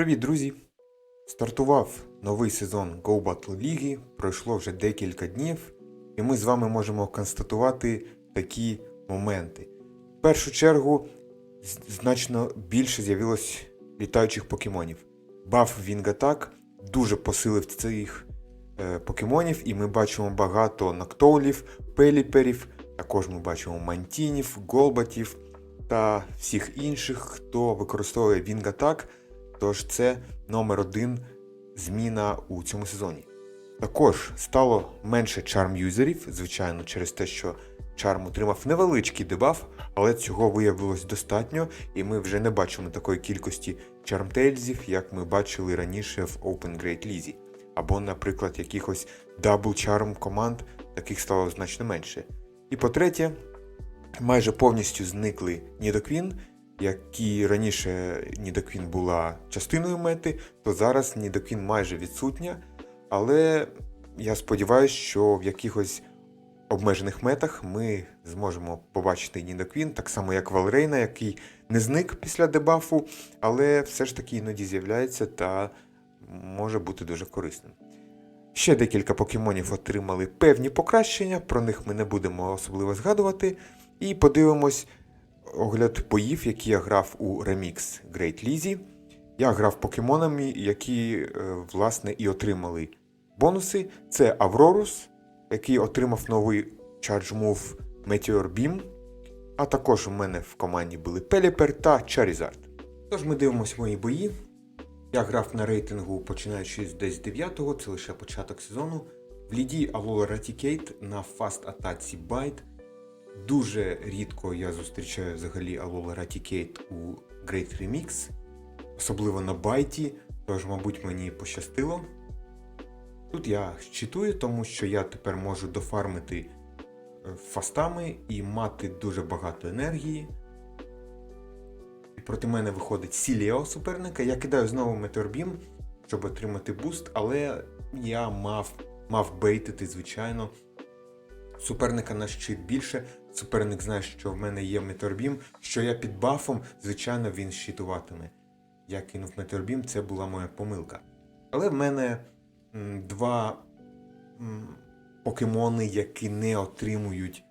Привіт, друзі! Стартував новий сезон Go Battle Ліги, пройшло вже декілька днів, і ми з вами можемо констатувати такі моменти. В першу чергу, значно більше з'явилось літаючих покемонів. Баф Вінгатак дуже посилив цих е, покемонів, і ми бачимо багато нактоулів, пеліперів, також ми бачимо мантінів, голбатів та всіх інших, хто використовує Вінгатак. Тож це номер один зміна у цьому сезоні. Також стало менше чарм-юзерів, звичайно, через те, що чарм отримав невеличкий дебаф, але цього виявилось достатньо, і ми вже не бачимо такої кількості чармтейлзів, як ми бачили раніше в Open Great Лізі. Або, наприклад, якихось дабл чарм команд, таких стало значно менше. І по-третє, майже повністю зникли Нідоквін, які раніше Нідоквін була частиною мети, то зараз Нідоквін майже відсутня. Але я сподіваюся, що в якихось обмежених метах ми зможемо побачити Нідоквін, так само як Валрейна, який не зник після дебафу, але все ж таки іноді з'являється та може бути дуже корисним. Ще декілька покемонів отримали певні покращення, про них ми не будемо особливо згадувати. І подивимось огляд боїв, які я грав у Remix Great Лізі. Я грав покемонами, які, е, власне, і отримали бонуси. Це Аврорус, який отримав новий Charge Move Meteor Beam. А також у мене в команді були Пеліпер та Charizard. Тож ми дивимося мої бої. Я грав на рейтингу починаючи з десь 9-го, це лише початок сезону. В ліді Alola Raticate на фаст атаці Байт. Дуже рідко я зустрічаю взагалі Alola Raticate у Great Remix, особливо на байті, тож, мабуть, мені пощастило. Тут я щитую, тому що я тепер можу дофармити е, фастами і мати дуже багато енергії. І проти мене виходить Сіліо суперника. Я кидаю знову Метеорбім, щоб отримати буст, але я мав, мав бейтити, звичайно. Суперника на щит більше. Суперник знає, що в мене є Метеорбім, що я під бафом, звичайно, він щитуватиме. Я кинув Метеорбім, це була моя помилка. Але в мене м, два м, покемони, які не отримують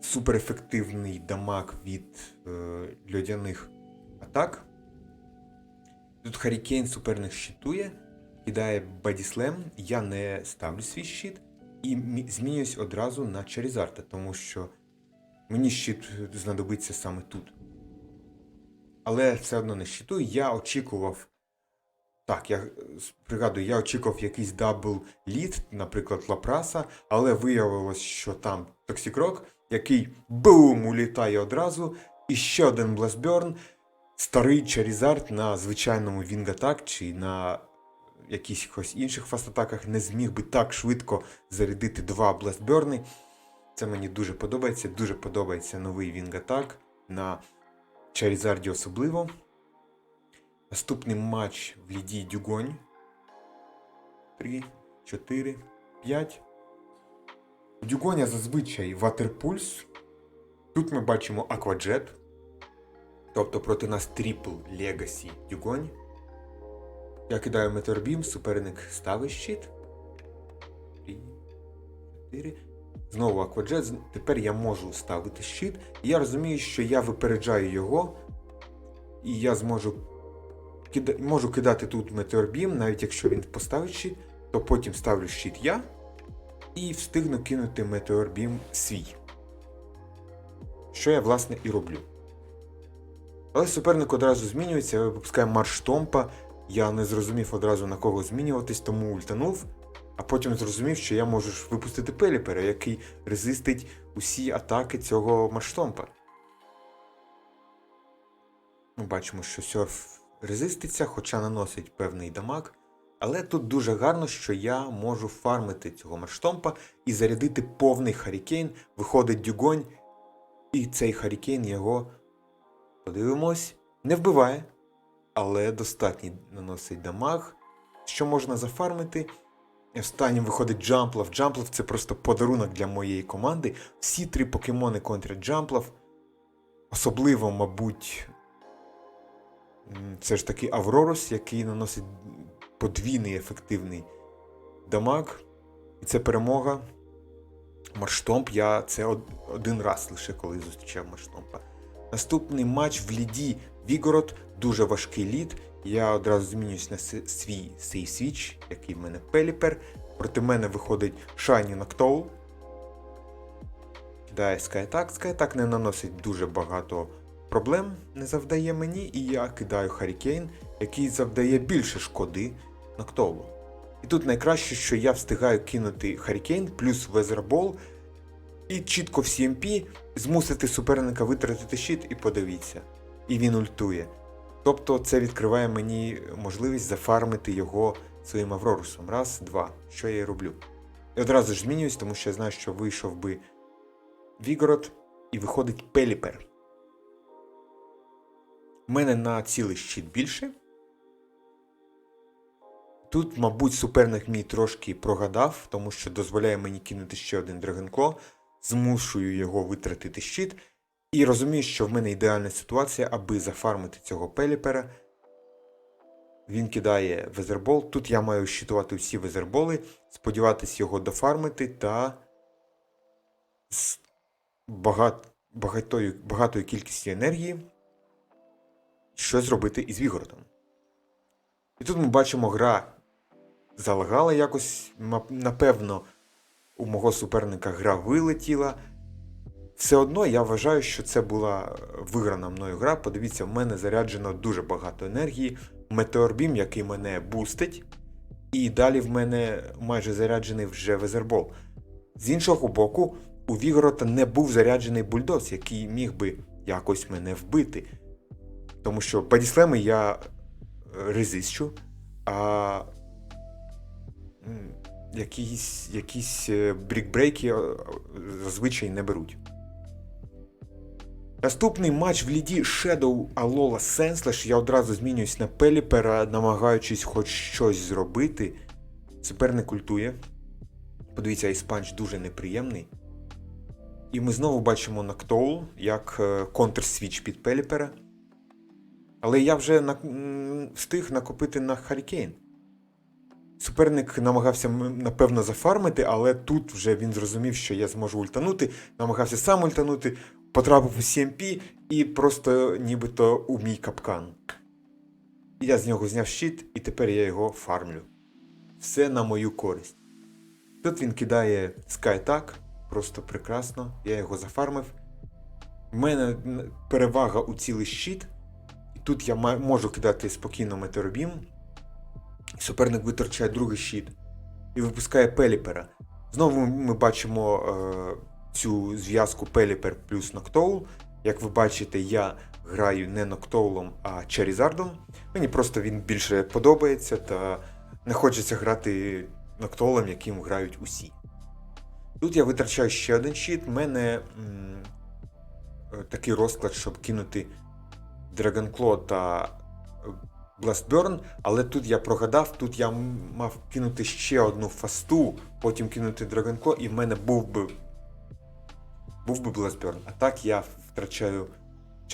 суперефективний дамаг від е, льодяних атак. Тут Харікейн суперник щитує, кидає Бадіслем, я не ставлю свій щит і змінююсь одразу на Чарізарта, тому що мені щит знадобиться саме тут. Але все одно не щитую. Я очікував. Так, я е, пригадую, я очікував якийсь дабл лід, наприклад, Лапраса, але виявилось, що там Токсікрок, який бум улітає одразу, і ще один Бластберн, старий Чарізард на звичайному Вінгатак чи на якихось інших фастатаках не зміг би так швидко зарядити два Бластберни. Це мені дуже подобається. Дуже подобається новий Вінгатак на Чарізарді особливо. Наступний матч в Ліді Дюгонь. 3, 4, 5. У Дюгоня зазвичай Ватерпульс. Тут ми бачимо Акваджет. Тобто проти нас Трипл Легасі Дюгонь. Я кидаю Метеорбім, суперник ставить щит. 3, 4. Знову Акваджет. Тепер я можу ставити щит. І я розумію, що я випереджаю його. І я зможу кида... можу кидати тут Метеорбім, навіть якщо він поставить щит, то потім ставлю щит я. І встигну кинути Метеорбім свій. Що я, власне, і роблю. Але суперник одразу змінюється, випускає марш Томпа. Я не зрозумів одразу на кого змінюватись, тому ультанув. А потім зрозумів, що я можу випустити Пеліпера, який резистить усі атаки цього марштомпа. Ми бачимо, що серф резиститься, хоча наносить певний дамаг. Але тут дуже гарно, що я можу фармити цього марштомпа і зарядити повний харікейн. Виходить дюгонь, і цей харікейн його подивимось, не вбиває, але достатній наносить дамаг, що можна зафармити. Останнім виходить Джамплав. Джамплав це просто подарунок для моєї команди. Всі три покемони контрять Джамплав. Особливо, мабуть, все ж таки Аврорус, який наносить подвійний ефективний дамаг. І це перемога. Марштомп я це один раз лише коли зустрічав Марштомпа. Наступний матч в ліді Вігород, дуже важкий лід. Я одразу змінююсь на свій сейф свіч, який в мене Пеліпер. Проти мене виходить Shiny Noctowl. Кидає SkyAttack. SkyAttack не наносить дуже багато проблем, не завдає мені, і я кидаю Харікейн, який завдає більше шкоди Ноктолу. І тут найкраще, що я встигаю кинути Харікейн плюс Везербол і чітко в CMP змусити суперника витратити щит і подивіться. І він ультує. Тобто це відкриває мені можливість зафармити його своїм Аврорусом. Раз, два. Що я і роблю. І одразу ж змінююсь, тому що я знаю, що вийшов би Вігород і виходить Пеліпер. У мене на цілий щит більше. Тут, мабуть, суперник мій трошки прогадав, тому що дозволяє мені кинути ще один Драгонкло, змушую його витратити щит. І розумію, що в мене ідеальна ситуація, аби зафармити цього пеліпера. Він кидає везербол. Тут я маю щитувати всі везерболи, сподіватись його дофармити та з багат... багатою... багатою кількістю енергії щось зробити із Вігородом. І тут ми бачимо, гра залагала якось, напевно, у мого суперника гра вилетіла. Все одно я вважаю, що це була виграна мною гра. Подивіться, в мене заряджено дуже багато енергії. Метеорбім, який мене бустить. І далі в мене майже заряджений вже везербол. З іншого боку, у Вігорота не був заряджений бульдоз, який міг би якось мене вбити. Тому що бодіслеми я е, резищу, а якісь, якісь е, брікбрейки е, зазвичай не беруть. Наступний матч в ліді Shadow Alola Senseless. Я одразу змінююсь на Пеліпера, намагаючись хоч щось зробити. Суперник культує. Подивіться, Айспанч дуже неприємний. І ми знову бачимо Ноктоул як е, контрсвіч під Пеліпера. Але я вже на... встиг накопити на Харікейн. Суперник намагався, напевно, зафармити, але тут вже він зрозумів, що я зможу ультанути, намагався сам ультанути, потрапив у CMP і просто нібито у мій капкан. Я з нього зняв щит, і тепер я його фармлю. Все на мою користь. Тут він кидає SkyTack, просто прекрасно. Я його зафармив. У мене перевага у цілий щит. І тут я можу кидати спокійно метеоробім. Суперник виторчає другий щит і випускає Пеліпера. Знову ми бачимо е, цю зв'язку Пеліпер плюс Ноктоул. Як ви бачите, я граю не Ноктоулом, а Черізардом. Мені просто він більше подобається та не хочеться грати Ноктоулом, яким грають усі. Тут я витрачаю ще один щит. У мене м, е, такий розклад, щоб кинути Dragonclaw та е, Blastburn, але тут я прогадав, тут я мав кинути ще одну фасту, потім кинути Dragonclaw, і в мене був би був би Blastburn. А так я втрачаю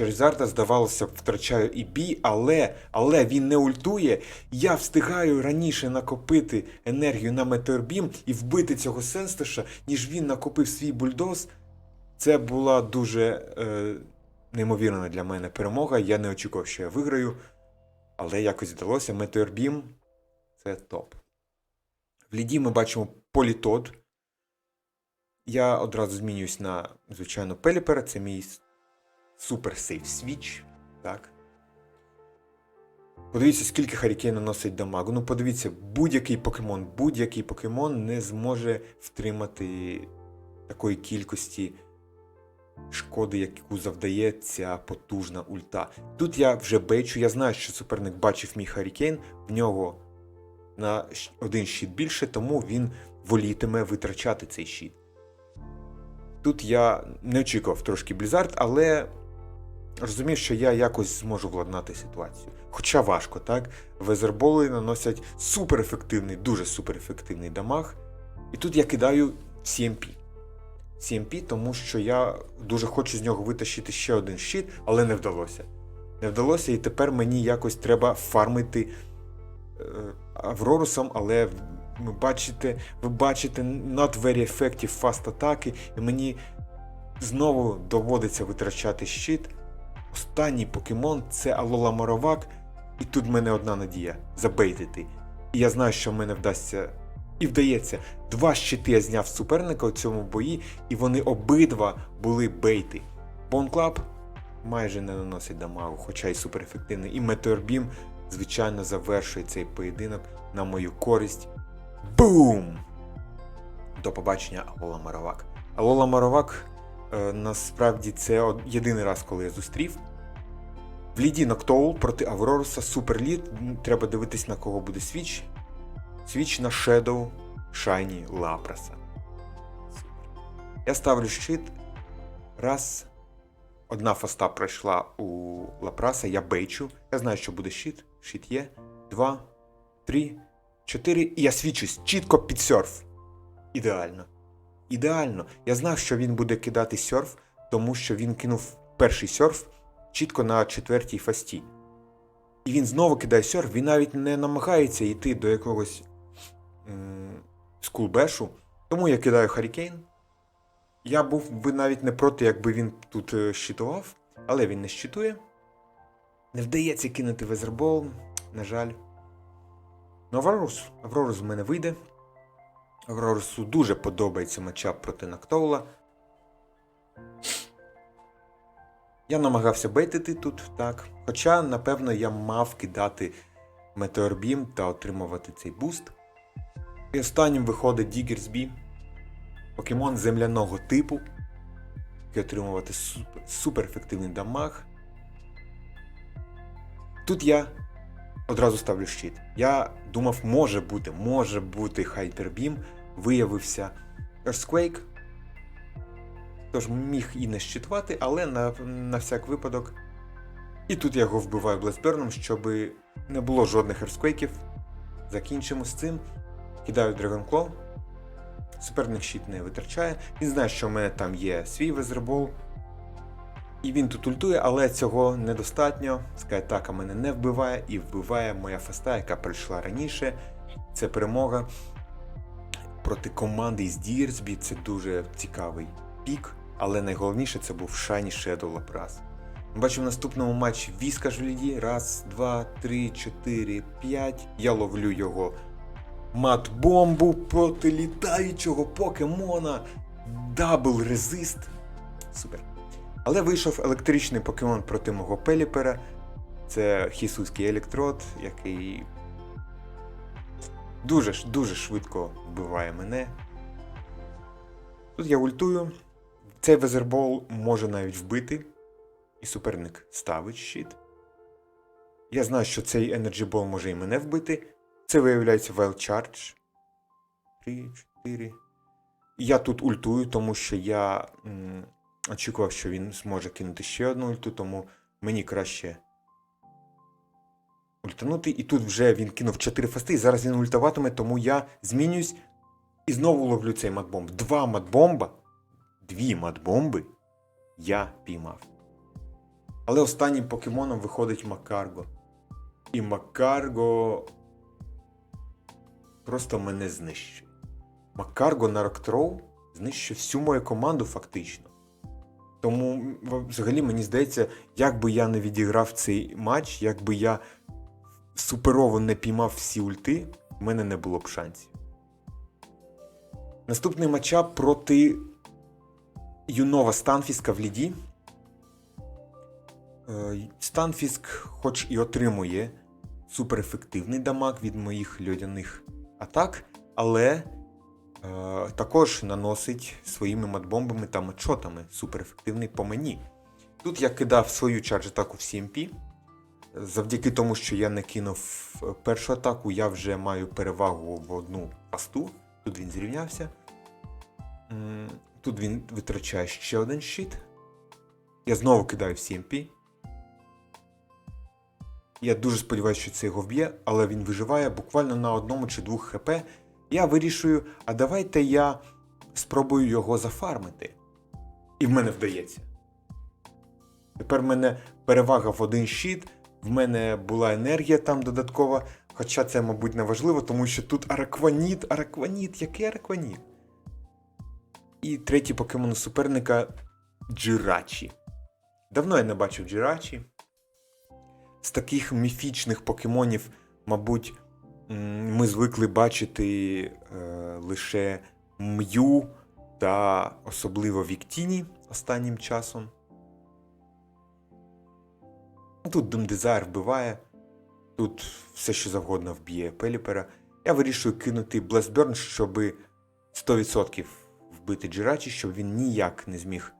Charizard, здавалося, б, втрачаю і бій, але, але він не ультує. Я встигаю раніше накопити енергію на Метеорбім і вбити цього Сенстеша, ніж він накопив свій бульдоз. Це була дуже е, неймовірна для мене перемога. Я не очікував, що я виграю. Але якось вдалося. Метеорбім це топ. В ліді ми бачимо політод. Я одразу змінююсь на, звичайно, Пеліпера. Це мій супер сейф свіч. Так. Подивіться, скільки Харікейн наносить дамагу. Ну, подивіться, будь-який покемон, будь-який покемон не зможе втримати такої кількості шкоди, яку завдає ця потужна ульта. Тут я вже бейчу, я знаю, що суперник бачив мій Харікейн, в нього на один щит більше, тому він волітиме витрачати цей щит. Тут я не очікував трошки Blizzard, але розумів, що я якось зможу владнати ситуацію. Хоча важко, так? Везерболи наносять суперефективний, дуже суперефективний дамаг. І тут я кидаю CMP. CMP, тому що я дуже хочу з нього витащити ще один щит, але не вдалося. Не вдалося, і тепер мені якось треба фармити е, Аврорусом, але ви бачите, ви бачите not very effective фаст атаки, і мені знову доводиться витрачати щит. Останній покемон це Алола Моровак, і тут в мене одна надія забейтити. І я знаю, що в мене вдасться. І вдається, два щити я зняв суперника у цьому бої, і вони обидва були бейти. Club майже не наносить дамагу, хоча й суперефективний. І Beam, звичайно, завершує цей поєдинок на мою користь. Бум! До побачення, Алола Маровак. Алола Маровак е, насправді це єдиний раз, коли я зустрів. В ліді Ноктоул проти Авроруса суперлід. Треба дивитись, на кого буде свіч. Свіч на Shadow Shiny Лапраса. Я ставлю щит. Раз. Одна фаста пройшла у Лапраса, я бейчу. Я знаю, що буде щит. Щит є. Два, три, чотири. І я свічусь чітко під серф. Ідеально. Ідеально. Я знав, що він буде кидати серф, тому що він кинув перший серф чітко на четвертій фасті. І він знову кидає серф, він навіть не намагається йти до якогось м, скулбешу. Тому я кидаю Харікейн. Я був би навіть не проти, якби він тут е, щитував, але він не щитує. Не вдається кинути везербол, на жаль. Ну, Аврорус, Аврорус в мене вийде. Аврорусу дуже подобається матчап проти Нактоула. Я намагався бейтити тут, так. Хоча, напевно, я мав кидати Beam та отримувати цей буст. І останнім виходить Diggersby. Покемон земляного типу, який отримувати супер ефективний дамаг. Тут я одразу ставлю щит. Я думав, може бути, може бути Beam, виявився Earthquake. Тож міг і не щитувати, але на, на всяк випадок. І тут я його вбиваю Бластберном, щоб не було жодних ерсквейків. Закінчимо з цим. Кидаю Claw. Суперник щит не витрачає. Він знає, що в мене там є свій везербол. І він тут ультує, але цього недостатньо. Скайатака мене не вбиває і вбиває моя фаста, яка прийшла раніше. Це перемога проти команди із Дірсбі. Це дуже цікавий пік, але найголовніше це був Шайні Shadow Лапрас. Ми бачимо в наступному матчі Віска ж в ліді. Раз, два, три, чотири, п'ять. Я ловлю його мат-бомбу проти літаючого покемона. Дабл резист. Супер. Але вийшов електричний покемон проти мого Пеліпера. Це хісуський електрод, який дуже, дуже швидко вбиває мене. Тут я ультую. Цей везербол може навіть вбити. І суперник ставить щит. Я знаю, що цей Energy Ball може і мене вбити. Це виявляється Wild Charge. 3, 4. Я тут ультую, тому що я м, очікував, що він зможе кинути ще одну ульту, тому мені краще ультанути. І тут вже він кинув 4 фасти, і зараз він ультаватиме, тому я змінююсь і знову ловлю цей матбомб. Два матбомба, дві матбомби я піймав. Але останнім покемоном виходить Макарго. І Макарго просто мене знищує. Макарго на Роктроу знищує всю мою команду фактично. Тому взагалі мені здається, як би я не відіграв цей матч, як би я суперово не піймав всі ульти, в мене не було б шансів. Наступний матчап проти Юнова Станфіска в ліді. Е, Станфіск, хоч і отримує суперефективний дамаг від моїх льодяних атак, але також наносить своїми матбомбами та мачотами суперефективний по мені. Тут я кидав свою чардж атаку в CMP. Завдяки тому, що я не кинув е, першу атаку, я вже маю перевагу в одну пасту. Тут він зрівнявся. Тут він витрачає ще один щит. Я знову кидаю в CMP. Я дуже сподіваюся, що це його вб'є, але він виживає буквально на одному чи двох хп. Я вирішую, а давайте я спробую його зафармити. І в мене вдається. Тепер в мене перевага в один щит. В мене була енергія там додаткова. Хоча це, мабуть, не важливо, тому що тут аракваніт, аракваніт, який аракваніт? І третій покемон суперника Джирачі. Давно я не бачив Джирачі. З таких міфічних покемонів, мабуть, ми звикли бачити е, лише М'ю та особливо Віктіні останнім часом. Тут Демдезайр вбиває, тут все що завгодно вб'є Пеліпера. Я вирішую кинути Бластберн, щоб 100% вбити Джирачі, щоб він ніяк не зміг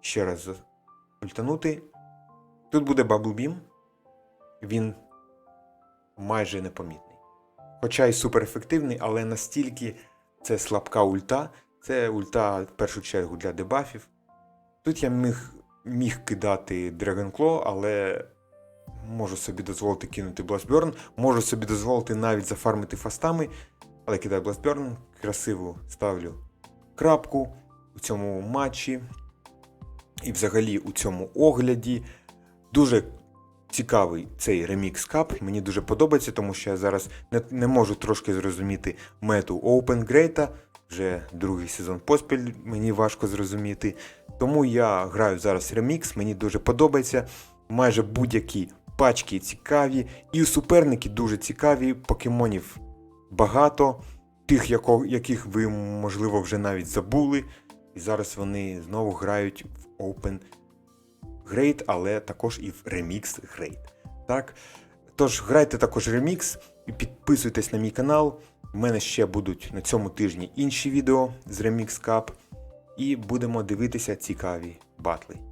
ще раз ультанути. Тут буде Баблбім. Він майже непомітний. Хоча і суперефективний, але настільки це слабка ульта. Це ульта в першу чергу для дебафів. Тут я міг, міг кидати Dragon але можу собі дозволити кинути Blastburn, можу собі дозволити навіть зафармити фастами, але кидаю Blastburn, красиво ставлю крапку у цьому матчі і взагалі у цьому огляді. Дуже цікавий цей ремікс кап. Мені дуже подобається, тому що я зараз не, не можу трошки зрозуміти мету Open Great. Вже другий сезон поспіль мені важко зрозуміти. Тому я граю зараз ремікс, мені дуже подобається. Майже будь-які пачки цікаві, і суперники дуже цікаві. Покемонів багато, тих, яких ви, можливо, вже навіть забули. І зараз вони знову грають в Open Great, але також і в ремікс грейд. Так? Тож грайте також ремікс і підписуйтесь на мій канал. У мене ще будуть на цьому тижні інші відео з Remix Cup. І будемо дивитися цікаві батли.